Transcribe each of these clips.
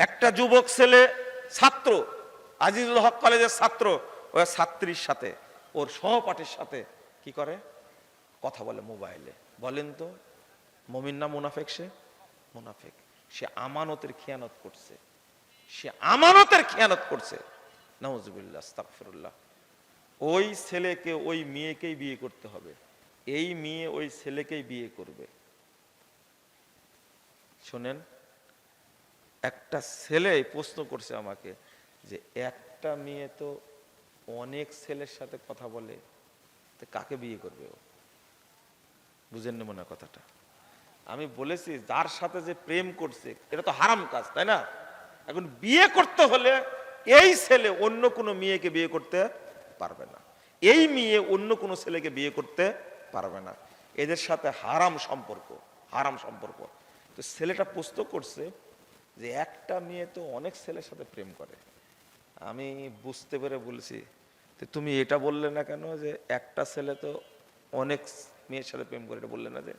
একটা যুবক ছেলে ছাত্র, আজিজুল হক কলেজের ছাত্র ওই ছাত্রীর সাথে, ওর সহপাঠীর সাথে কি করে? কথা বলে মোবাইলে। বলেন তো, মমিন না মুনাফেক সে? মুনাফেক। সে আমানতের খেয়ানত করছে। সে আমানতের খেয়ানত করছে। নওয়াজুবিল্লাহ আস্তাগফিরুল্লাহ। ওই ছেলেকে, ওই মেয়েকেই বিয়ে করতে হবে। এই মেয়ে ওই ছেলেকেই বিয়ে করবে। শোনেন একটা ছেলে প্রশ্ন করছে আমাকে যে, একটা মেয়ে তো অনেক ছেলের সাথে কথা বলে কাকে বিয়ে করবে ও? বুঝেন না মনে কথাটা। আমি বলেছি, যার সাথে যে প্রেম করছে, এটা তো হারাম কাজ, তাই না? এখন বিয়ে করতে হলে এই ছেলে অন্য কোনো মেয়েকে বিয়ে করতে পারবে না। এই মেয়ে অন্য কোনো ছেলেকে বিয়ে করতে পারবে না। এদের সাথে হারাম সম্পর্ক হারাম সম্পর্ক। তো ছেলেটা প্রশ্ন করছে যে একটা মেয়ে তো অনেক ছেলের সাথে প্রেম করে। আমি বুঝতে পেরে বলছি তো তুমি এটা বললে না কেন যে একটা ছেলে তো অনেক মেয়ের সাথে প্রেম করে, এটা বললে না যে?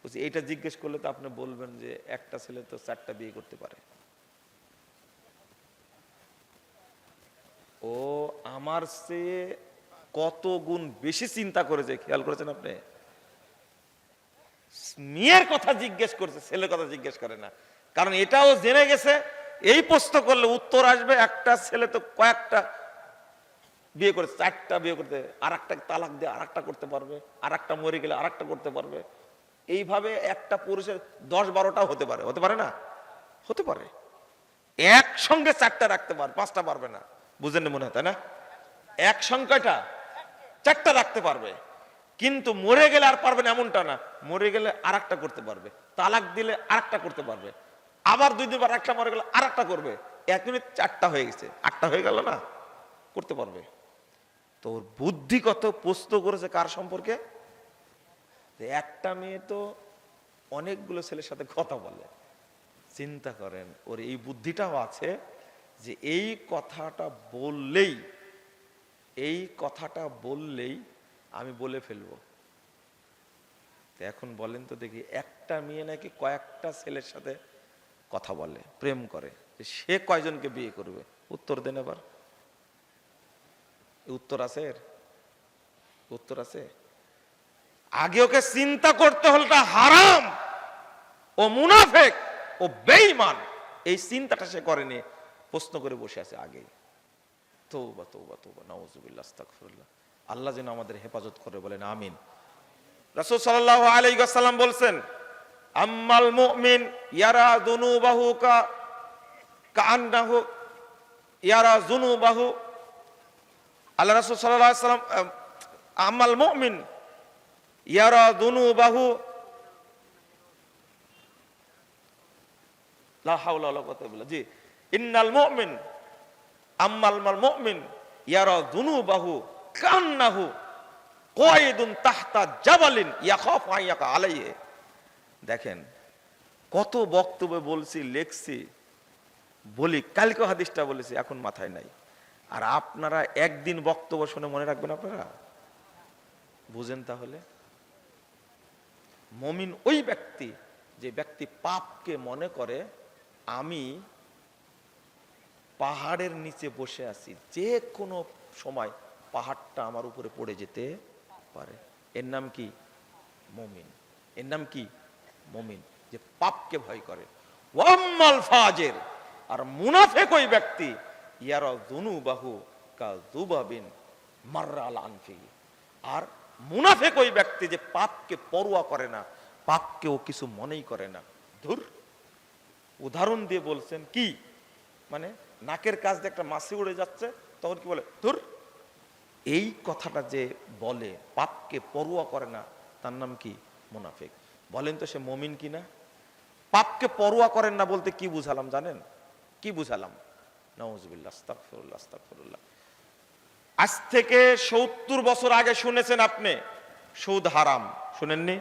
বলছি, এইটা জিজ্ঞেস করলে তো আপনি বলবেন যে একটা ছেলে তো চারটা বিয়ে করতে পারে। ও আমার সে কত গুণ বেশি চিন্তা করেছে, খেয়াল করেছেন আপনি? মেয়ের কথা জিজ্ঞেস করছে, ছেলের কথা জিজ্ঞেস করে না। কারণ এটাও জেনে গেছে, এই প্রশ্ন করলে উত্তর আসবে, একটা ছেলে তো কয়েকটা বিয়ে করে, চারটা বিয়ে করতে আর একটা তালাক দিয়ে আর একটা করতে পারবে আর একটা মরে গেলে আর একটা করতে পারবে। এইভাবে একটা পুরুষের দশ বারোটাও হতে পারে হতে পারে না? হতে পারে। একসঙ্গে চারটা রাখতে পারবে পাঁচটা পারবে না। বুঝেন মনে হয়, তাই না? এক সংখ্যাটা চারটা রাখতে পারবে। কিন্তু মরে গেলে আর পারবে না, এমনটা না। মরে গেলে আর করতে পারবে। তালাক দিলে আর করতে পারবে। আবার দুই দিন একটা মরে গেল আর একটা করবে। এক মিনিট চারটা হয়ে গেছে। আটটা হয়ে গেল না? করতে পারবে। তো ওর বুদ্ধি কত প্রশ্ন করেছে কার সম্পর্কে? একটা মেয়ে তো অনেকগুলো ছেলের সাথে কথা বলে। চিন্তা করেন, ওর এই বুদ্ধিটাও আছে যে এই কথাটা বললেই, এই কথাটা বললেই আমি বলে ফেলব। এখন বলেন তো দেখি, একটা মেয়ে নাকি কয়েকটা ছেলের সাথে কথা বলে, প্রেম করে সে কয়জনকে বিয়ে করবে? উত্তর দেন এবার। উত্তর আছে উত্তর আছে? আগে ওকে চিন্তা করতে হলটা হারাম। ও মুনাফেক, ও বেঈমান। এই চিন্তাটা সে করেনি, প্রশ্ন করে বসে আছে আগে। তৌবা তৌবা তৌবা, নাউজুবিল্লাহ আল্লাহ যেন আমাদের হেফাজত করে বলেন, আমিন। রাসূল সাল্লাল্লাহু আলাইহি ওয়াসাল্লাম বলছেন আম্মাল মুমিন ইয়ারা দুনুবাহু কা কান্নাহু ইয়ারা জুনুবাহু। আল্লাহ রাসূল ওয়াসাল্লাম আহ, আম্মাল মুমিন ইয়ারা ইল্লা বিল্লাহ। জি ইন্নাল মুমিন আম্মাল মাল মুমিন ইয়ারা যুনুবাহু কান্নাহু কয়দুন তাহতা জাবালিন ইয়াখাফ আইয়াকা আলাইহি। দেখেন, কত বক্তব্য বলছি, লেখছি, বলি, কালকে হাদিসটা বলেছি, এখন মাথায় নাই। আর আপনারা একদিন বক্তব্য শুনে মনে রাখবেন আপনারা? বুঝেন তাহলে? মমিন ওই ব্যক্তি, যে ব্যক্তি পাপকে মনে করে, আমি পাহাড়ের নিচে বসে আছি, যে কোনো সময় পাহাড়টা আমার উপরে পড়ে যেতে পারে। এর নাম কি? মমিন। এর নাম কি? মমিন যে পাপকে ভয় করে। আর মুনাফেক ওই ব্যক্তি, ইয়ারা দুনু বাহু কা দুবাবিন মার্রাল আনফি আর মুনাফেক ওই ব্যক্তি যে পাপকে পরোয়া করে না, পাপকে ও কিছু মনেই করে না। ধুর, উদাহরণ দিয়ে বলছেন কি? মানে নাকের কাজ দিয়ে একটা মাছি উড়ে যাচ্ছে, তখন কি বলে? ধুর, এই কথাটা যে বলে, পাপকে পরোয়া করে না, তার নাম কি? মুনাফিক। বলেন তো সে মমিন কি না পাপকে পরোয়া করেন না বলতে কি বুঝালাম জানেন? কি বুঝালাম? আস্তাগফিরুল্লাহ। আজ থেকে সত্তর বছর আগে শুনেছেন আপনি, সুদ হারাম। শুনেননি?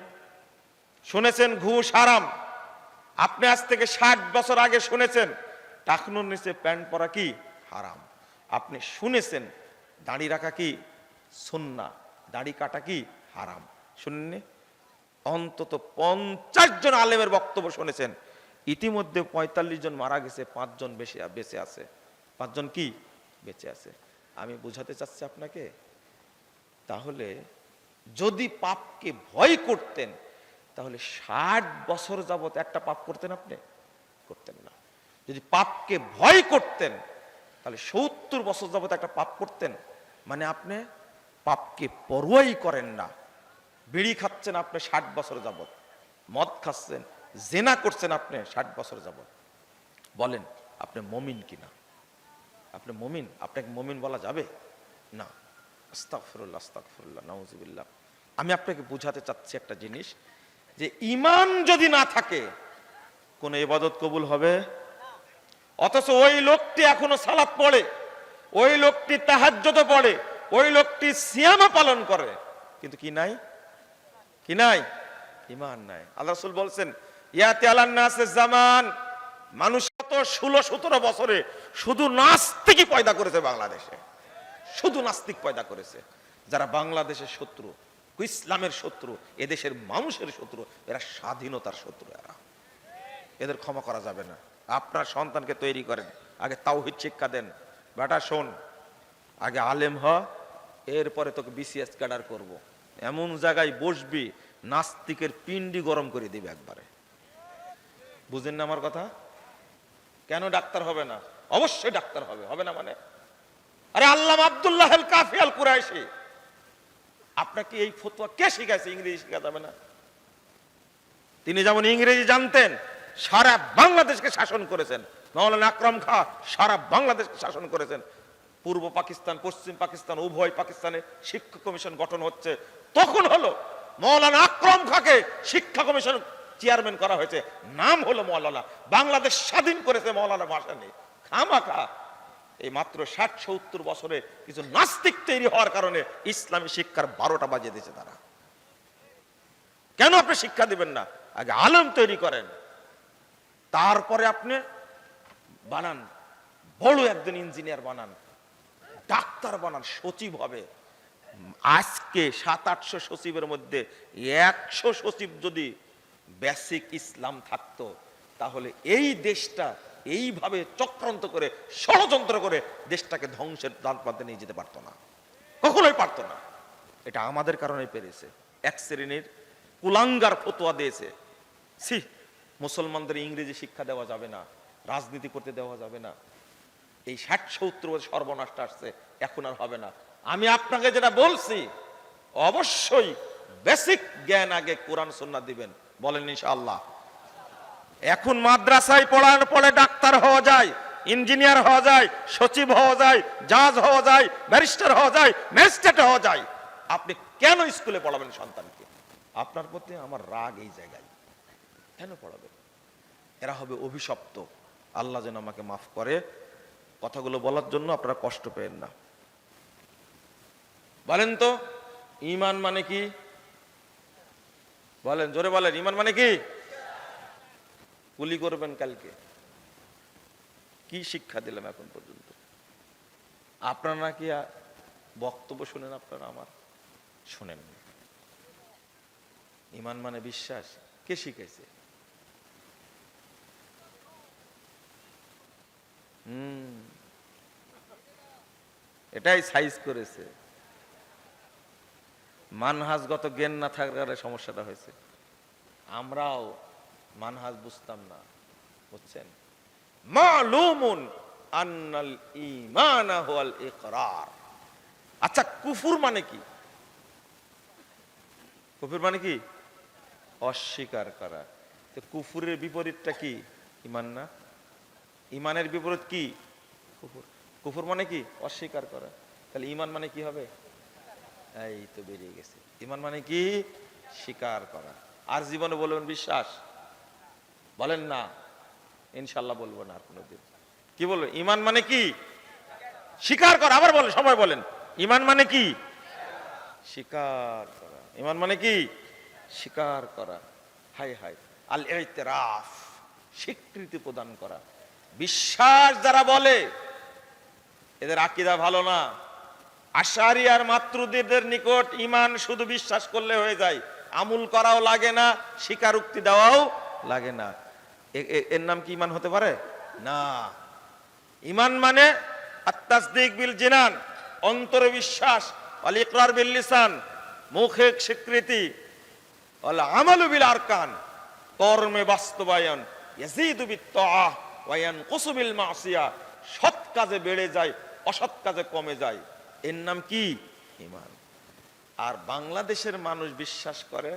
শুনেছেন ঘুষ হারাম। আপনি আজ থেকে ষাট বছর আগে শুনেছেন, টাকনুর নিচে প্যান্ট পরা কি? হারাম। আপনি শুনেছেন, দাড়ি রাখা কি? সুন্না। দাড়ি কাটা কি? হারাম। শুনেননি? অন্তত পঞ্চাশ জন আলেমের বক্তব্য শুনেছেন। ইতিমধ্যে পঁয়তাল্লিশ জন মারা গেছে পাঁচজন বেশি বেঁচে আছে। পাঁচজন কি? বেঁচে আছে। আমি বোঝাতে চাচ্ছি আপনাকে, তাহলে যদি পাপকে ভয় করতেন, তাহলে ষাট বছর যাবৎ একটা পাপ করতেন আপনি? করতেন না। যদি পাপকে ভয় করতেন, তাহলে সত্তর বছর যাবৎ একটা পাপ করতেন। মানে আপনি পাপকে পরোয়াই করেন না। বিড়ি খাচ্ছেন আপনি ষাট বছর যাবৎ, মদ খাচ্ছেন, জেনা করছেন আপনি ষাট বছর যাবৎ। বলেন, আপনি মমিন কিনা? আপনি মমিন? আপনাকে মমিন বলা যাবে? না। আস্তাগফিরুল্লাহ আস্তাগফিরুল্লাহ, নাউজুবিল্লাহ। আমি আপনাকে বুঝাতে চাচ্ছি একটা জিনিস, যে ইমান যদি না থাকে, কোন ইবাদত কবুল হবে? অথচ ওই লোকটি এখনও সালাত পড়ে, ওই লোকটি তাহাজ্জত পড়ে, ওই লোকটি সিয়ামা পালন করে, কিন্তু কি নাই? কি নাই? ইমান নাই। আল্লাহ রাসূল বলছেন, ইয়াতি আলান নাসে জামান। মানুষ কত ষোলো, সতেরো বছরে শুধু নাস্তিকই পয়দা করেছে বাংলাদেশে। শুধু নাস্তিক পয়দা করেছে। যারা বাংলাদেশের শত্রু, ইসলামের শত্রু, এদেশের মানুষের শত্রু, এরা স্বাধীনতার শত্রু এরা। এদের ক্ষমা করা যাবে না। আপনার সন্তানকে তৈরি করেন। আগে তাওহিদ শিক্ষা দেন। বেটা, শোন, আগে আলেম হ, এরপরে তোকে বিসিএস ক্যাডার করব। এমন জায়গায় বসবি, নাস্তিকের পিন্ডি গরম করে দিবে একবারে। বুঝেন না আমার কথা? কেন ডাক্তার হবে না? অবশ্যই ডাক্তার হবে। হবে না মানে? আরে আল্লাহ আব্দুল্লাহ কাফি আল কুরাইশি। আপনাকে এই ফতোয়া কে শিখাইছে? ইংরেজি শেখা যাবে না। তিনি যেমন ইংরেজি জানতেন, সারা বাংলাদেশকে শাসন করেছেন। মৌলানা আকরম খা সারা বাংলাদেশকে শাসন করেছেন। পূর্ব পাকিস্তান, পশ্চিম পাকিস্তান, উভয় পাকিস্তানে শিক্ষা কমিশন গঠন হচ্ছে। তখন হলো মৌলানা আকরম খাকে শিক্ষা কমিশন চেয়ারম্যান করা হয়েছে। নাম হলো মৌলানা। বাংলাদেশ স্বাধীন করেছে মৌলানা ভাষা নেই খামাখা। এই মাত্র ষাট সত্তর বছরে কিছু নাস্তিক তৈরি হওয়ার কারণে ইসলামী শিক্ষার বারোটা বাজিয়ে দিয়েছে তারা। কেন আপনি শিক্ষা দিবেন না? আগে আলম তৈরি করেন। তারপরে আপনি বানান। বড় একজন ইঞ্জিনিয়ার বানান। ডাক্তার বানান, সচিব হবে। আজকে সাত আটশো সচিবের মধ্যে একশো সচিব যদি বেসিক ইসলাম থাকতো, তাহলে এই দেশটা এইভাবে চক্রান্ত করে, ষড়যন্ত্র করে দেশটাকে ধ্বংসের দ্বার প্রান্তে নিয়ে যেতে পারতো না। কখনোই পারতো না। এটা আমাদের কারণে পেরেছে। এক শ্রেণির কুলাঙ্গার ফতোয়া দিয়েছে। সি মুসলমানদের ইংরেজি শিক্ষা দেওয়া যাবে না, রাজনীতি করতে দেওয়া যাবে না। এই ষাট সত্তর বছর সর্বনাশটা আসছে, এখন আর হবে না। আমি আপনাকে যেটা বলছি, অবশ্যই বেসিক জ্ঞান আগে কোরআন সন্না দিবেন, বলেন ইনশাআল্লাহ। এখন মাদ্রাসায় পড়ার পরে ডাক্তার হওয়া যায়, ইঞ্জিনিয়ার হওয়া যায়, সচিব হওয়া যায়, জাজ হওয়া যায়, ব্যারিস্টার হওয়া যায়, ম্যাজিস্ট্রেট হওয়া যায়। আপনি কেন স্কুলে পড়াবেন সন্তানকে? আপনার প্রতি আমার রাগ এই জায়গায়। কেন পড়াবেন? এরা হবে অভিশপ্ত। আল্লাহ যেন আমাকে মাফ করে কথাগুলো বলার জন্য আপনারা কষ্ট পেয়েন না। বলেন তো, ইমান মানে কি? বলেন, জোরে বলেন, ইমান মানে কি? গুলি করবেন কালকে। কি শিক্ষা দিলাম এখন পর্যন্ত? আপনারা নাকি বক্তব্য শুনেন আপনারা আমার? শুনেন ইমান মানে বিশ্বাস। কে শিখেছে হুম। এটাই সাইজ করেছে। মানহাজগত জ্ঞান না থাকার কারণে সমস্যাটা হয়েছে। আমরাও মানহাজ বুঝতাম না, বুঝছেন? মালুমুন আন্নাল ঈমানা হুয়াল ইকরার। আচ্ছা কুফুর মানে কি? কুফুর মানে কি? অস্বীকার করা। তো কুফুরের বিপরীতটা কি? ইমান না? ইমানের বিপরীত কি? কুফুর। কুফুর মানে কি? অস্বীকার করা। তাহলে ইমান মানে কি হবে? এই তো বেরিয়ে গেছে। ইমান মানে কি? স্বীকার করা। আর জীবনে বলবেন বিশ্বাস? বলেন না। ইনশাল্লাহ বলব না আর কোনোদিন। কি বলব ইমান মানে কি? স্বীকার করা। আবার বলেন, সবাই বলেন। ইমান মানে কি? স্বীকার করা। ইমান মানে কি? স্বীকার করা। হাই হাই আল ইতিরাফ স্বীকৃতি প্রদান করা। বিশ্বাস যারা বলে এদের আকিদা ভালো না। আশারি আর মাতৃদের নিকট ইমান শুধু বিশ্বাস করলে হয়ে যায়। আমুল করাও লাগে না, স্বীকারোক্তি দেওয়াও লাগে না। এর নাম কি ইমান হতে পারে? না। ইমান মানে আত্মাসদিক বিল জিনান অন্তরে বিশ্বাস অল ইকরার বিল লিসান মুখে স্বীকৃতি, অল আমালু বিল কর্মে বাস্তবায়ন, ইয়াজিদু বিল মাসিয়া। সৎ কাজে বেড়ে যায়, অসৎ কাজে কমে যায়। এর নাম কি? ইমান আর বাংলাদেশের মানুষ বিশ্বাস করে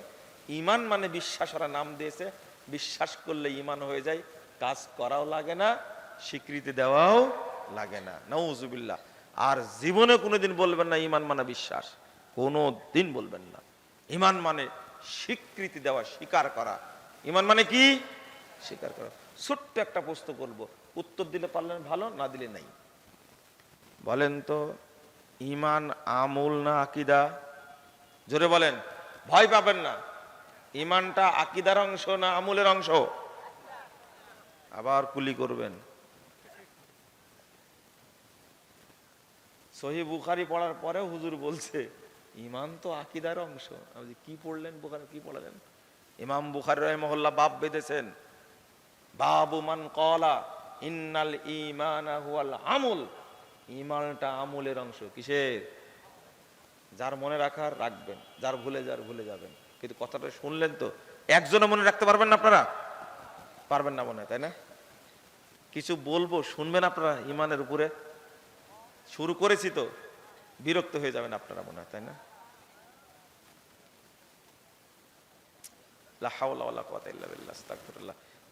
ইমান মানে বিশ্বাস ওরা নাম দিয়েছে। বিশ্বাস করলে ইমান হয়ে যায়, কাজ করাও লাগে না, স্বীকৃতি দেওয়াও লাগে না। নৌজুবিল্লাহ আর জীবনে কোনোদিন বলবেন না ইমান মানে বিশ্বাস। কোনো দিন বলবেন না। ইমান মানে স্বীকৃতি দেওয়া, স্বীকার করা। ইমান মানে কি? স্বীকার করা। ছোট্ট একটা প্রশ্ন করব। উত্তর দিলে পারলেন ভালো, না দিলে নাই। বলেন তো ইমান আমুল না আকিদা? জোরে বলেন, ভয় পাবেন না। ইমানটা আকিদার অংশ না আমুলের অংশ? আবার কুলি করবেন। সহি বুখারি পড়ার পরেও হুজুর বলছে ইমান তো আকিদার অংশ। কি পড়লেন বুখারি, কি পড়লেন? ইমাম বুখারি রহমহল্লা বাপ বেঁধেছেন। বাবু মান কলা ইন্নাল ইমানা আমুল। ইমানটা আমুলের অংশ, কিসের? যার মনে রাখার রাখবেন, যার ভুলে যার ভুলে যাবেন। কিন্তু কথাটা শুনলেন তো একজনে মনে রাখতে পারবেন না আপনারা? পারবেন না মনে হয়, তাই না? কিছু বলব, শুনবেন আপনারা ইমানের উপরে? শুরু করেছি তো, বিরক্ত হয়ে যাবেন আপনারা মনে হয়, তাই না?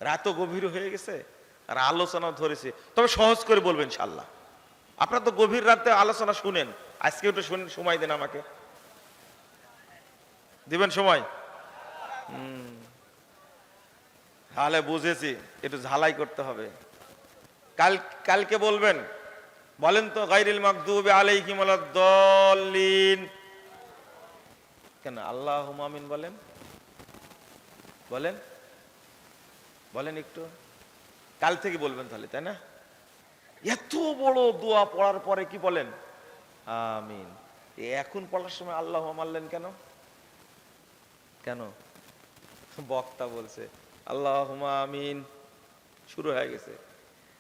রাতও গভীর হয়ে গেছে আর আলোচনা ধরেছে। তবে সহজ করে বলবেন ইনশাল্লাহ আপনারা তো গভীর রাতে আলোচনা শুনেন। আজকে একটু শুনেন সময় দেন আমাকে। দিবেন সময়? হুম। তাহলে বুঝেছি, একটু ঝালাই করতে হবে। কাল, কালকে বলবেন, বলেন তো গাইরিল মাকদুবে আলাইহিম ওয়ালাদ-দাল্লিন কেন আল্লাহ আমিন বলেন? বলেন? বলেন একটু। কাল থেকে বলবেন তাহলে, তাই না? এত বড় দোয়া পড়ার পরে কি বলেন? আমিন। এখন পড়ার সময় আল্লাহ মারলেন কেন? কেন? বক্তা বলছে আল্লাহ আমিন। শুরু হয়ে গেছে।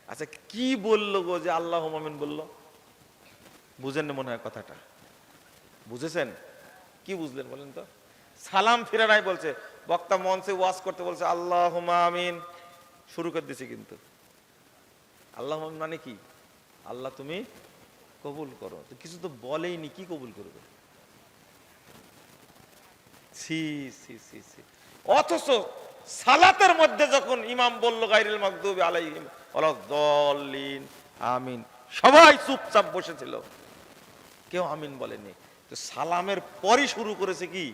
আচ্ছা কি বলল গো যে আল্লাহ আমিন বলল? বুঝেন না মনে হয় কথাটা। বুঝেছেন? কি বুঝলেন বলেন তো? সালাম ফিরে নাই বলছে, বক্তা মঞ্চে ওয়াজ করতে বলছে আল্লাহ আমিন। শুরু করে দিছে কিন্তু। আল্লাহ মানে কি? আল্লাহ তুমি কবুল করো। তো কিছু তো বলেইনি, কি কবুল করবে? অথচ সালাতের মধ্যে যখন ইমাম বলল গাইরুল মাকদুবি আলাইহিম ওয়ালাদ-দাল্লিন আমিন, সবাই চুপচাপ বসেছিল। কেউ আমিন বলেনি তো সালামের পরই শুরু করেছে কি?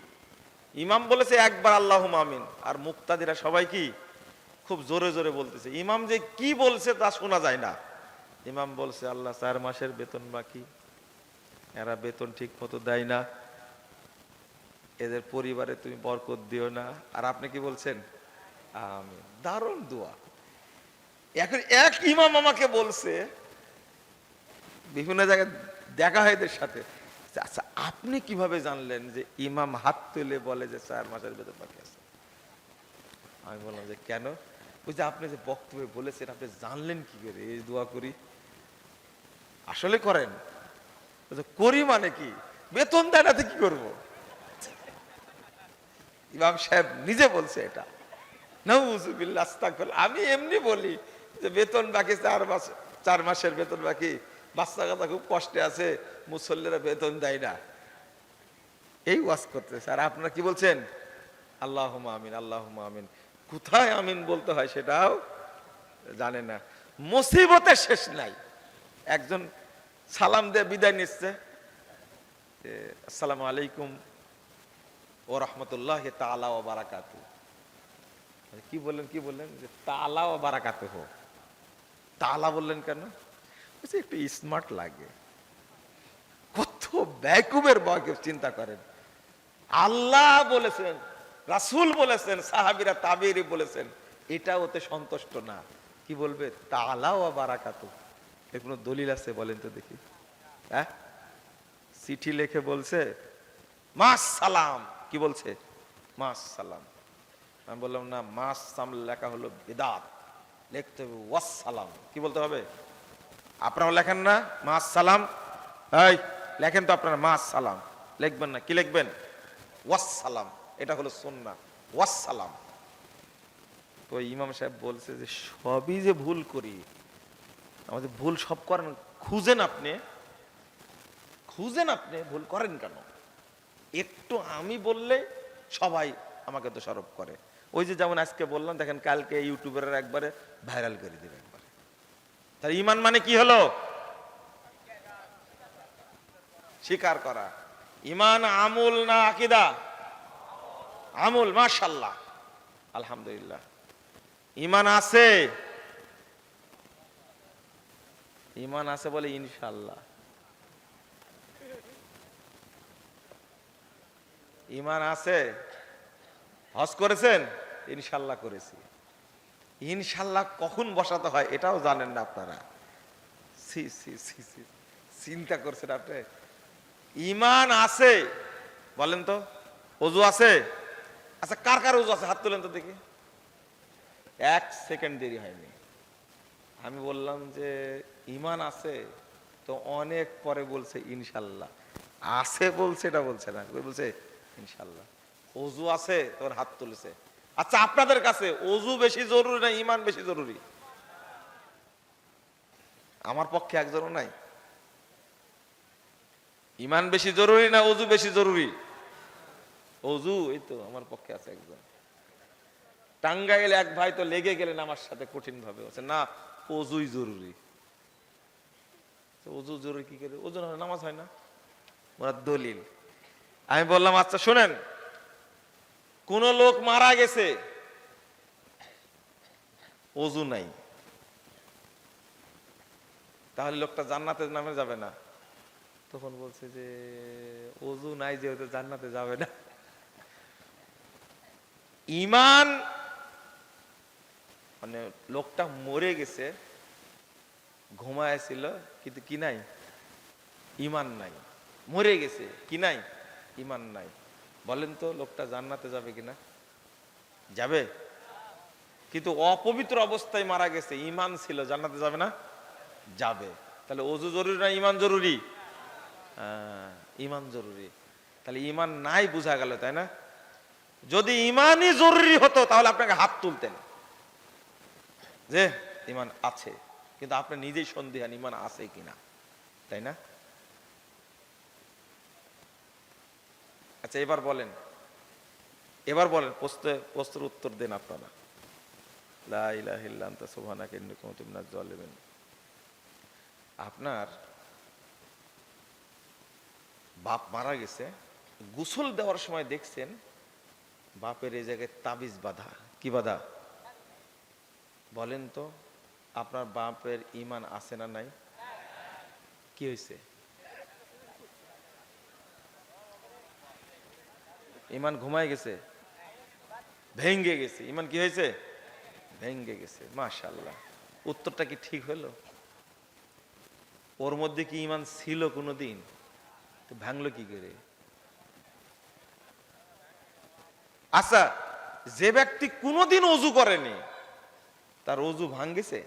ইমাম বলেছে একবার আল্লাহ আমিন। আর মুক্তাদিরা সবাই কি? খুব জোরে জোরে বলতেছে, ইমাম যে কি বলছে তা শোনা যায় না। ইমাম বলছে, আল্লাহ চার মাসের বেতন বাকি, এরা বেতন ঠিক মতো দেয় না, এদের পরিবারে তুমি বরকত দিও না। আর আপনি কি বলছেন? আমি দারুণ দোয়া। এখন এক ইমাম আমাকে বলছে, বিভিন্ন জায়গায় দেখা হয় এদের সাথে আচ্ছা আপনি কীভাবে জানলেন যে ইমাম হাত তুলে বলে যে চার মাসের বেতন বাকি আছে? আমি বললাম যে, কেন? ওই যে আপনি যে বক্তব্যে বলেছেন, আপনি জানলেন কি করে? এই দোয়া করি। আসলে করেন। করি মানে কি? বেতন দেয় না কি করব? ইমাম সাহেব নিজে বলছে এটা। আমি এমনি বলি যে বেতন বাকি চার মাস, চার মাসের বেতন বাকি। বাচ্চা কাচ্চা খুব কষ্টে আছে, মুসল্লিরা বেতন দেয় না। এই ওয়াজ করতেছে। আর আপনারা কি বলছেন? আল্লাহ আমিন আল্লাহ আমিন। কোথায় আমিন বলতে হয় সেটাও জানে না। মুসিবতের শেষ নাই। একজন সালাম দিয়ে বিদায় নিচ্ছে। আসসালামু আলাইকুম ও রহমতুল্লাহ তালা ও বারাকাতু। কি বললেন কি বললেন? যে তালা ও বারাকাতু হো। তালা বললেন কেন? বলছে, একটু স্মার্ট লাগে। কত ব্যাকুবের বয়কে চিন্তা করেন। আল্লাহ বলেছেন রাসূল বলেছেন, সাহাবিরা তাবিরি বলেছেন, এটা ওতে সন্তুষ্ট না। কি বলবে? তালা ও বারাকাতু। এর কোনো দলিল আছে, বলেন তো দেখি। হ্যাঁ? চিঠি লিখে বলছে, মাস সালাম। কি বলছে? মাস সালাম। আমি বললাম, না, মাস সাম লেখা হলো বেদাত। লিখতে হবে ওয়াসালাম কি বলতে হবে? আপনারাও লেখেন না মা সালাম? এই, লেখেন তো আপনারা মা সালাম। লিখবেন না, কি লিখবেন? ওয়াসালাম এটা হলো সুন্নাহ। ওয়াসালাম তো ইমাম সাহেব বলছে যে, সবই যে ভুল করি, আমাদের ভুল সব করেন, খুঁজেন আপনি। খুঁজেন আপনি, ভুল করেন কেন? একটু আমি বললে সবাই আমাকে দোষারোপ করে। ওই যে যেমন আজকে বললাম, দেখেন কালকে ইউটিউবের একবারে ভাইরাল করে দেবে একবারে। তার ইমান মানে কি হলো? স্বীকার করা। ইমান আমুল না আকিদা? আমুল মাশাল্লাহ আলহামদুলিল্লাহ। ইমান আছে। ইমান আছে বলে ইনশাল্লাহ ইমান আছে। হজ করেছেন? ইনশাল্লাহ করেছি। ইনশাল্লাহ কখন বসাতে হয় এটাও জানেন না আপনারা। চিন্তা করছেন আপনি। ইমান আছে। বলেন তো, অজু আছে? আচ্ছা কার কার অজু আছে? হাত তুলেন তো দেখি। এক সেকেন্ড দেরি হয়নি। আমি বললাম যে, ইমান আছে, তো অনেক পরে বলছে ইনশাল্লাহ। আছে বলছে, এটা বলছে না। বলছে, ইনশাল্লাহ। অজু আছে, তোর হাত তুলেছে। আচ্ছা আপনাদের কাছে অজু বেশি জরুরি না ইমান বেশি জরুরি? আমার পক্ষে একজনও নাই। ইমান বেশি জরুরি না অজু বেশি জরুরি? অজু, এই তো আমার পক্ষে আছে একজন। টাঙ্গা গেলে এক ভাই তো লেগে গেলেন আমার সাথে কঠিন ভাবে না, অজুই জরুরি। অজু জরুরি কি করে? ওজন হয় নামাজ হয় না। ওরা দলিল। আমি বললাম আচ্ছা শোনেন, কোন লোক মারা গেছে, অজু নাই। তাহলে লোকটা জান্নাতে নামে যাবে না। তখন বলছে যে, অজু নাই, যেহেতু জান্নাতে যাবে না। ইমান মানে লোকটা মরে গেছে ঘুমায় ছিল কিন্তু কি নাই? ইমান নাই। মরে গেছে, কি নাই? ইমান নাই। বলেন তো, লোকটা জান্নাতে যাবে কিনা? যাবে। কিন্তু অপবিত্র অবস্থায় মারা গেছে, ইমান ছিল, জান্নাতে যাবে না? যাবে। তাহলে অজু জরুরি না ইমান জরুরি? ইমান জরুরি। তাহলে ইমান নাই, বোঝা গেল, তাই না? যদি ইমানই জরুরি হতো, তাহলে আপনাকে হাত তুলতেন। যে, ইমান আছে, কিন্তু আপনি নিজেই সন্দেহান ইমান আছে কিনা, তাই না? আচ্ছা এবার বলেন। এবার বলেন, প্রশ্ন, প্রশ্নের উত্তর দেন আপনারা। আপনার বাপ মারা গেছে, গোসল দেওয়ার সময় দেখছেন বাপের এই জায়গায় তাবিজ বাধা। কি বাঁধা? বলেন তো, আপনার বাপের ইমান আছে না নাই? কি হয়েছে ইমান ঘুমায় গেছে? ভেঙ্গে গেছে। ইমান কি হয়েছে ভেঙ্গে গেছে। মাশাল্লাহ উত্তরটা কি ঠিক হলো ওর মধ্যে কি ইমান ছিল কোনোদিন? তো ভাঙলো কি করে? আচ্ছা যে ব্যক্তি কোনোদিন অজু করেনি, তার অজু ভাঙ্গেছে?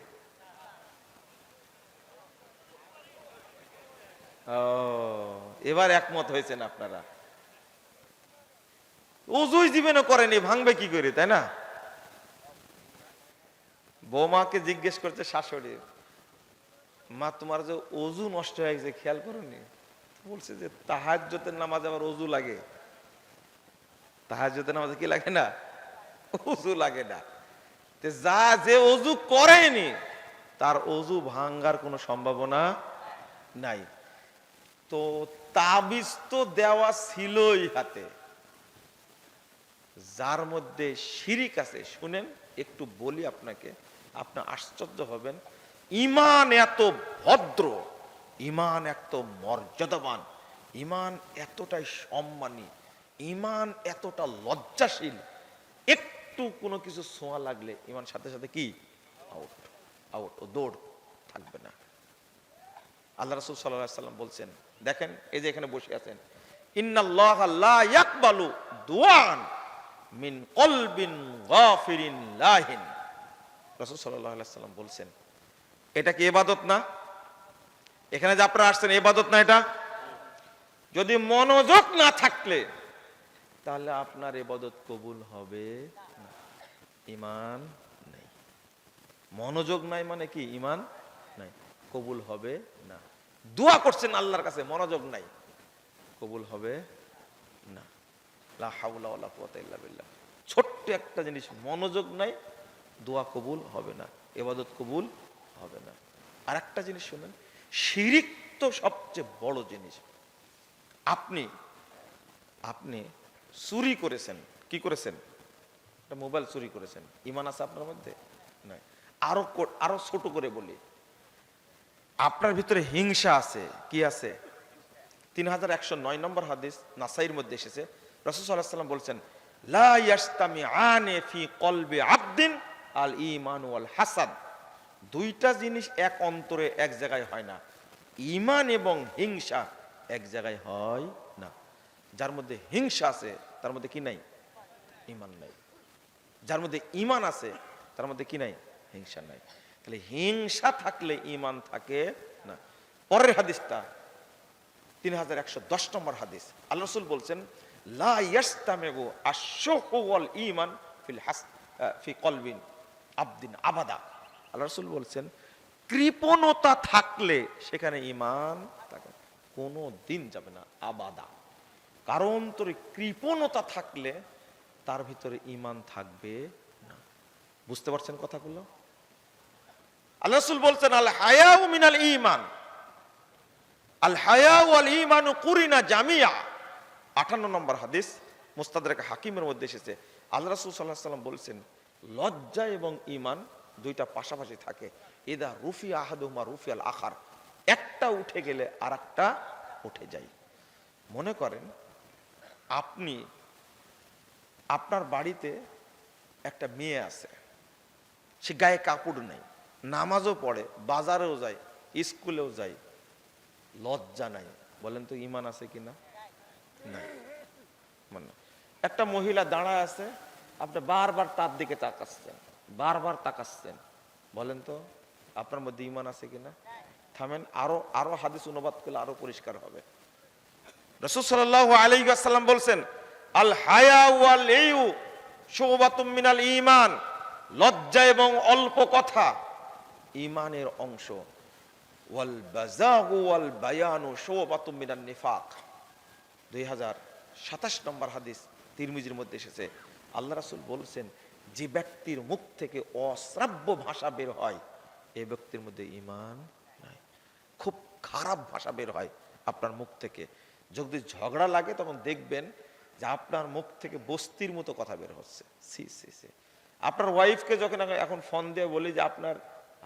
এবার একমত হয়েছেন আপনারা। অজুই জীবনে করেনি, ভাঙবে কি করে, তাই না? বৌমাকে জিজ্ঞেস করছে, শাশুড়ি, মা, তোমার যে অজু নষ্ট হয়ে গেছে, খেয়াল করনি? বলছে যে, তাহাজ্যতের নামাজ আবার অজু লাগে। তাহাজ্যতের নামাজে কি লাগে না? অজু লাগে না। যা যে অজু করেনি, তার অজু ভাঙ্গার কোনো সম্ভাবনা নাই। তো তাবিজ তো দেওয়া ছিলই হাতে। যার মধ্যে শিরিক আছে, শুনেন, একটু বলি আপনাকে, আপনি আশ্চর্য হবেন। ইমান এত ভদ্র ইমান এত মর্যাদাবান ইমান এতটাই সম্মানী ইমান এতটা লজ্জাশীল, একটু কোনো কিছু ছোঁয়া লাগলে ইমান সাথে সাথে কি? আউট আউট ও দৌড় থাকবে না। আল্লাহ রসুল সাল্লাম বলছেন, দেখেন, এই যে এখানে বসে আছেন বলছেন, এটা কি এবাদত না? এখানে যে আপনারা আসছেন এবাদত না এটা? যদি মনোযোগ না থাকলে তাহলে আপনার এবাদত কবুল হবে না। ইমান নেই। মনোযোগ নাই মানে কি? ইমান নাই। কবুল হবে না। দোয়া করছেন আল্লাহর কাছে, মনোযোগ নাই। কবুল হবে না। ছোট্ট একটা জিনিস, মনোযোগ নাই, দোয়া কবুল হবে না। এবাদত কবুল হবে না। আর একটা জিনিস শুনেন, শিরিক তো সবচেয়ে বড় জিনিস। আপনি আপনি চুরি করেছেন। কি করেছেন? একটা মোবাইল চুরি করেছেন। ইমান আছে আপনার মধ্যে? নাই। আরও আরও ছোট করে বলি। আপনার ভিতরে হিংসা আছে। কি আছে? তিন হাজার একশো নয় নম্বর হাদিস নাসাইর মধ্যে এসেছে। রসুল সাল্লাহ সাল্লাম বলছেন, লা ইয়াস্তামি আনে ফি কলবে আবদিন আল ইমান ওয়াল হাসাদ। দুইটা জিনিস এক অন্তরে এক জায়গায় হয় না। ইমান এবং হিংসা এক জায়গায় হয় যার মধ্যে হিংসা আছে, তার মধ্যে কি নাই? ইমান নাই। যার মধ্যে ইমান আছে, তার মধ্যে কি নাই? হিংসা নাই। তাহলে হিংসা থাকলে ইমান থাকে না। পরের হাদিসটা, তিন হাজার একশো দশ নম্বর হাদিস। আল্লাহ রসুল বলছেন ইমান ফিল হাস ফি আবদিন আবাদা। আল্লাহ রসুল বলছেন, কৃপণতা থাকলে সেখানে ইমান থাকে কোনো দিন যাবে না আবাদা। কারণ তোর কৃপণতা থাকলে তার ভিতরে ইমান থাকবে না। বুঝতে পারছেন কথাগুলো? আল্লাহ বলছেন, আল হায়াউ মিনাল ইমান আল হায়া ওয়াল ইমানু কুরিনা জামিয়া। আটান্ন নম্বর হাদিস মুস্তাদরেক হাকিমের মধ্যে এসেছে। আল্লাহ রাসূল আলাইহি সাল্লাম বলছেন, লজ্জা এবং ইমান দুইটা পাশাপাশি থাকে। ইদা রুফি আহাদুমা রুফি আল আখার। একটা উঠে গেলে আর একটা উঠে যায়। মনে করেন আপনি আপনার বাড়িতে একটা মেয়ে আছে। সে গায়ে কাপড় নেই। নামাজও পড়ে বাজারেও যায় স্কুলেও যায় লজ্জা নাই। বলেন তো ইমান আছে কিনা? নাই। মানে একটা মহিলা দাঁড়ায় আছে আপনি বারবার তার দিকে তাকাচ্ছেন বারবার তাকাচ্ছেন। বলেন তো আপনার মধ্যে ইমান আছে কিনা? থামেন আরও আরও হাদিস অনুবাদ করলে আরও পরিষ্কার হবে। রসুল সাল্লাল্লাহু আলাইহি ওয়াসাল্লাম বলছেন, আল হায়া ওয়াল মিনাল ঈমান, লজ্জা এবং অল্প কথা ঈমানের অংশ। ওয়াল বাজাগু ওয়াল বায়ানু শুবাতুম মিনান নিফাক। 2027 নম্বর হাদিস তিরমিজির মধ্যে এসেছে। আল্লাহ রাসূল বলছেন, যে ব্যক্তির মুখ থেকে অশ্রাব্য ভাষা বের হয়, এ ব্যক্তির মধ্যে ইমান খুব খারাপ ভাষা বের হয় আপনার মুখ থেকে। যদি ঝগড়া লাগে, তখন দেখবেন যে আপনার মুখ থেকে বস্তির মতো কথা বের হচ্ছে। সি সি সি। আপনার ওয়াইফকে যখন এখন ফোন দিয়ে বলি যে আপনার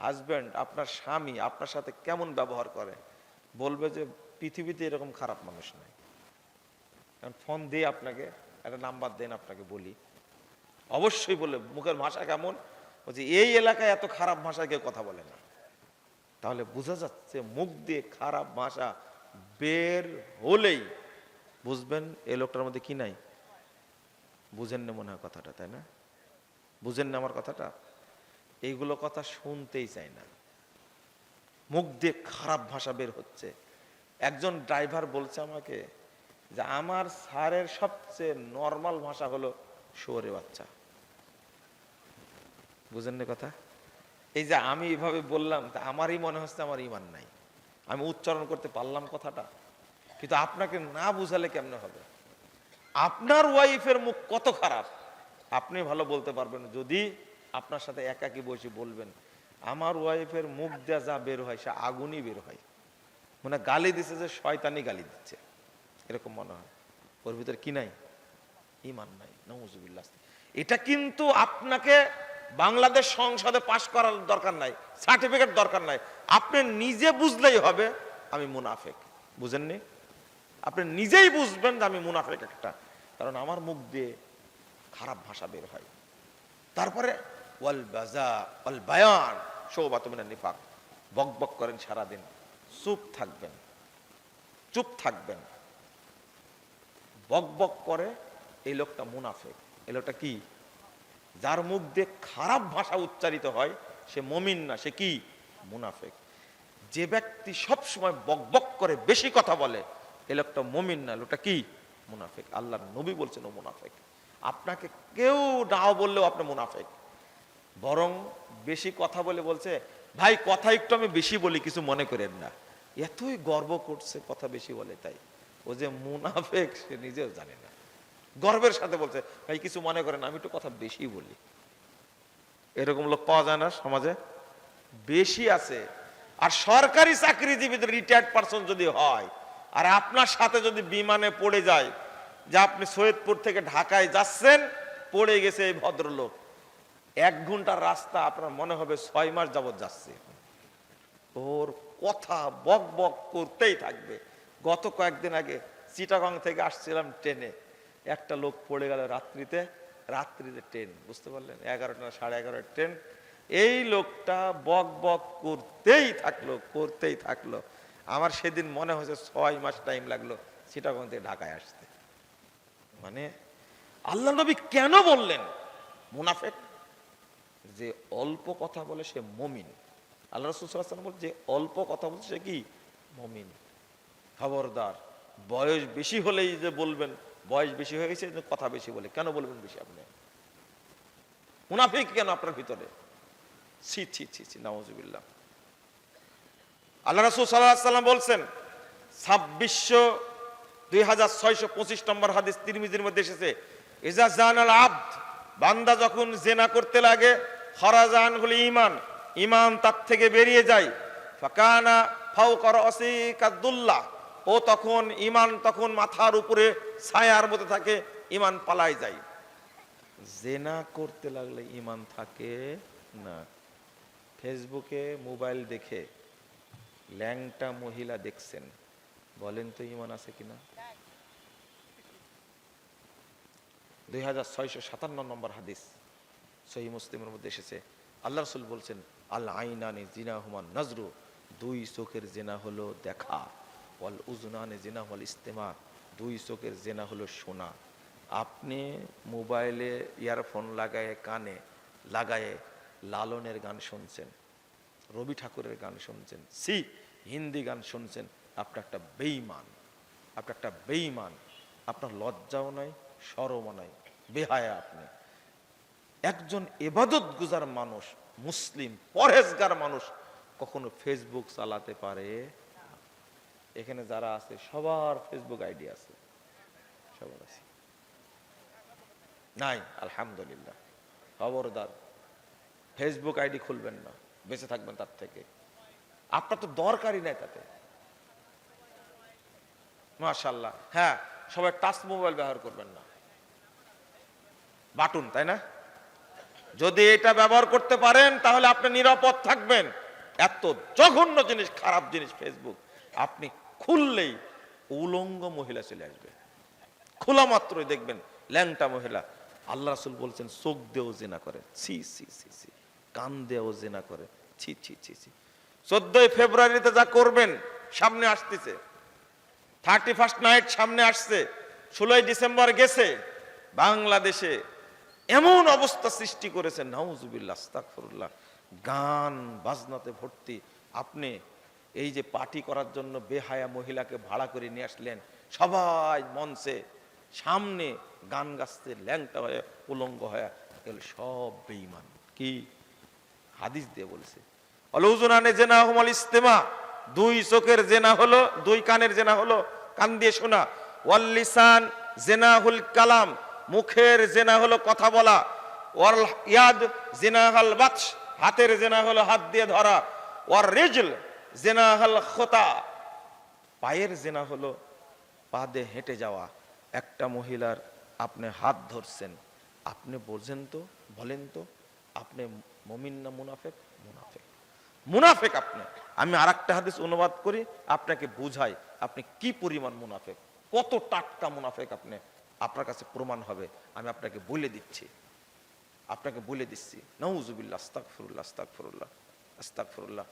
হাজব্যান্ড আপনার স্বামী আপনার সাথে কেমন ব্যবহার করে, বলবে যে পৃথিবীতে এরকম খারাপ মানুষ নাই। কারণ ফোন দিয়ে আপনাকে একটা নাম্বার দেন, আপনাকে বলি। অবশ্যই বলে মুখের ভাষা কেমন? বলছে, এই এলাকায় এত খারাপ ভাষায় কেউ কথা বলে না। তাহলে বোঝা যাচ্ছে মুখ দিয়ে খারাপ ভাষা বের হলেই বুঝবেন এই লোকটার মধ্যে কি নাই। বুঝেন না মনে হয় কথাটা, তাই না? বুঝেন না আমার কথাটা। এইগুলো কথা শুনতেই চাই না। মুখ দিয়ে খারাপ ভাষা বের হচ্ছে। একজন ড্রাইভার বলছে আমাকে যে, আমার স্যারের সবচেয়ে নর্মাল ভাষা হলো শুয়োরে বাচ্চা। বুঝেন না কথা? এই যে আমি এভাবে বললাম, তা আমারই মনে হচ্ছে আমার ইমান নাই। আমি উচ্চারণ করতে পারলাম কথাটা, কিন্তু আপনাকে না বুঝালে কেমনে হবে? আপনার ওয়াইফের মুখ কত খারাপ? আপনি ভালো বলতে পারবেন যদি আপনার সাথে একাকি বসে বলবেন, আমার ওয়াইফের মুখ দেয়া যা বের হয়, সে আগুনই বের হয়। মানে গালি দিচ্ছে যে শয়তানি গালি দিচ্ছে। এরকম মনে হয়। ওর ভিতরে কি নাই? ইমান নাই। নজুবিল্লাহ এটা কিন্তু আপনাকে বাংলাদেশ সংসদে পাশ করার দরকার নাই, সার্টিফিকেট দরকার নাই। আপনি নিজে বুঝলেই হবে আমি মুনাফেক। বুঝেননি? আপনি নিজেই বুঝবেন যে আমি মুনাফেক একটা। কারণ আমার মুখ দিয়ে খারাপ ভাষা বের হয়। তারপরে, ওয়াল বাজা, ওয়াল বায়ান সৌবাতমিনা নিফাক। বক বক করেন সারাদিন। চুপ থাকবেন। চুপ থাকবেন। বক বক করে এই লোকটা মুনাফেক। এই লোকটা কি? যার মুখ দিয়ে খারাপ ভাষা উচ্চারিত হয়, সে মমিন না, সে কি? মুনাফেক। যে ব্যক্তি সব সময় বক বক করে বেশি কথা বলে, এ লোকটা মমিন না, লোকটা কি? মুনাফেক। আল্লাহ নবী বলছেন ও মুনাফেক। আপনাকে কেউ নাও বললেও আপনি মুনাফেক। বরং বেশি কথা বলে বলছে, ভাই, কথা একটু আমি বেশি বলি, কিছু মনে করেন না। এতই গর্ব করছে, কথা বেশি বলে তাই। ও যে মুনাফেক, সে নিজেও জানে না। গর্বের সাথে বলছে, ভাই, কিছু মনে করেন আমি একটু কথা বেশি বলি। এরকম লোক পাওয়া যায় না সমাজে। বেশি আছে। আর সরকারি চাকরিজীবীদের রিটায়ার্ড পারসন যদি হয়, আর আপনার সাথে যদি বিমানে পড়ে যায়, যে আপনি সৈয়দপুর থেকে ঢাকায় যাচ্ছেন, পড়ে গেছে এই ভদ্রলোক, এক ঘণ্টার রাস্তা আপনার মনে হবে ছয় মাস যাবৎ যাচ্ছে। ওর কথা বক বক করতেই থাকবে। গত কয়েকদিন আগে চিটাগং থেকে আসছিলাম ট্রেনে। একটা লোক পড়ে গেল রাত্রিতে রাত্রিতে ট্রেন বুঝতে পারলেন? এগারোটা, সাড়ে এগারোটার ট্রেন এই লোকটা বক বক করতেই থাকল করতেই থাকল। আমার সেদিন মনে হয়েছে ছয় মাস টাইম লাগল চিটাগং থেকে ঢাকায় আসতে। মানে আল্লাহ নবী কেন বললেন, মুনাফেক? যে অল্প কথা বলে সে মমিন। আল্লাহ রসুল বল যে অল্প কথা বলছে সে কি? মমিন। খবরদার। বয়স বেশি হলেই যে বলবেন বয়স বেশি হয়ে গেছে কথা বেশি বলে। কেন বলবেন বেশি আপনি? মুনাফিক কেন আপনার ভিতরে? ছি ছি ছি ছি আল্লাহ রসুল সাল্লাহ সাল্লাম বলছেন, ছাব্বিশশো দুই হাজার ছয়শো পঁচিশ নম্বর হাদিস তিরমিজির মধ্যে এসেছে, ইজা জান আল আব্দ বান্দা যখন জেনা করতে লাগে হরাজান হলে ইমান ইমান তার থেকে বেরিয়ে যায়, ফাকানা ফাউ কর অসিকাদুল্লাহ ও তখন ইমান তখন মাথার উপরে ছায়ার মধ্যে থাকে ইমান পালায় যায়। জেনা করতে লাগলে ইমান থাকে না। ফেসবুকে মোবাইল দেখে ল্যাংটা মহিলা দেখছেন। বলেন তো ইমান আছে কিনা? দুই হাজার ছয়শো সাতান্ন নম্বর হাদিস সহি মুসলিমের মধ্যে এসেছে। আল্লাহ রসুল বলছেন আল্লাহ আইনানি জিনা হুমান নজরু। দুই চোখের জেনা হলো দেখা। ওয়াল উজনানে জেনা হল ইস্তেমা, দুই চোখের জেনা হলো শোনা আপনি মোবাইলে ইয়ারফোন লাগায়ে, কানে লাগায়ে লালনের গান শুনছেন, রবি ঠাকুরের গান শুনছেন, সি হিন্দি গান শুনছেন, আপনার একটা বেইমান আপনার একটা বেইমান আপনার লজ্জাও নয় সরমও নাই, বেহায়া আপনি। একজন এবাদত গুজার মানুষ, মুসলিম পরেজগার মানুষ কখনো ফেসবুক চালাতে পারে? এখানে যারা আছে, সবার ফেসবুক আইডি আছে। সবার আছে। নাই, আলহামদুলিল্লাহ। খবরদার। ফেসবুক আইডি খুলবেন না, বেঁচে থাকবেন তার থেকে। আপনার তো দরকারই নাই তাতে। মাশাল্লাহ হ্যাঁ সবাই টাচ মোবাইল ব্যবহার করবেন না। বাটুন, তাই না? যদি এটা ব্যবহার করতে পারেন, তাহলে আপনি নিরাপদ থাকবেন। এত জঘন্য জিনিস, খারাপ জিনিস ফেসবুক আপনি খুললেই উলঙ্গ মহিলা চলে আসবে। খোলা মাত্রই দেখবেন ল্যাংটা মহিলা। আল্লাহ রাসুল বলছেন, চোখ দিয়েও জেনা করে। ছি ছি ছি ছি। কান দিয়েও জেনা করে। ছি ছি ছি ছি। চোদ্দই ফেব্রুয়ারিতে যা করবেন, সামনে আসতেছে। থার্টি ফার্স্ট নাইট সামনে আসছে। ষোলোই ডিসেম্বর গেছে। বাংলাদেশে এমন অবস্থা সৃষ্টি করেছে, নাউজুবিল্লাহ, আস্তাগফিরুল্লাহ। গান বাজনাতে ভর্তি। আপনি এই যে পার্টি করার জন্য বেহায়া মহিলাকে ভাড়া করে নিয়ে আসলেন, সবাই মঞ্চে সামনে গান গাছতে ল্যাংটা হয়ে, উলঙ্গ হয়ে, এগুলো সব বেঈমান। কি? হাদিস দিয়ে বলেছে অলৌজনানে জেনা হুমাল ইস্তেমা দুই চোখের জেনা হলো, দুই কানের জেনা হলো, কান দিয়ে শোনা। ওয়াল্লিসান জেনাহুল কালাম মুখের জেনা হলো কথা বলা। ওয়াল ইয়াদ জেনাহাল বাতস হাতের জেনা হলো হাত দিয়ে ধরা। ওয়ার রিজল জেনাহাল খোতা। পায়ের জেনা হলো পা দিয়ে হেঁটে যাওয়া। একটা মহিলার আপনি হাত ধরছেন। আপনি বোঝেন তো, বলেন তো, আপনি মমিন না মুনাফেক? মুনাফেক। মুনাফেক আপনি। আমি আর একটা হাদিস অনুবাদ করি, আপনাকে বুঝাই, আপনি কি পরিমাণ মুনাফেক? কত টাটকা মুনাফেক আপনি? আপনার কাছে প্রমাণ হবে। আমি আপনাকে বলে দিচ্ছি। আপনাকে বলে দিচ্ছি। নৌজুবিল্লা আস্তাক ফরুল্লাহ আস্তাক ফরুল্লাহ আস্তাক ফরুল্লাহ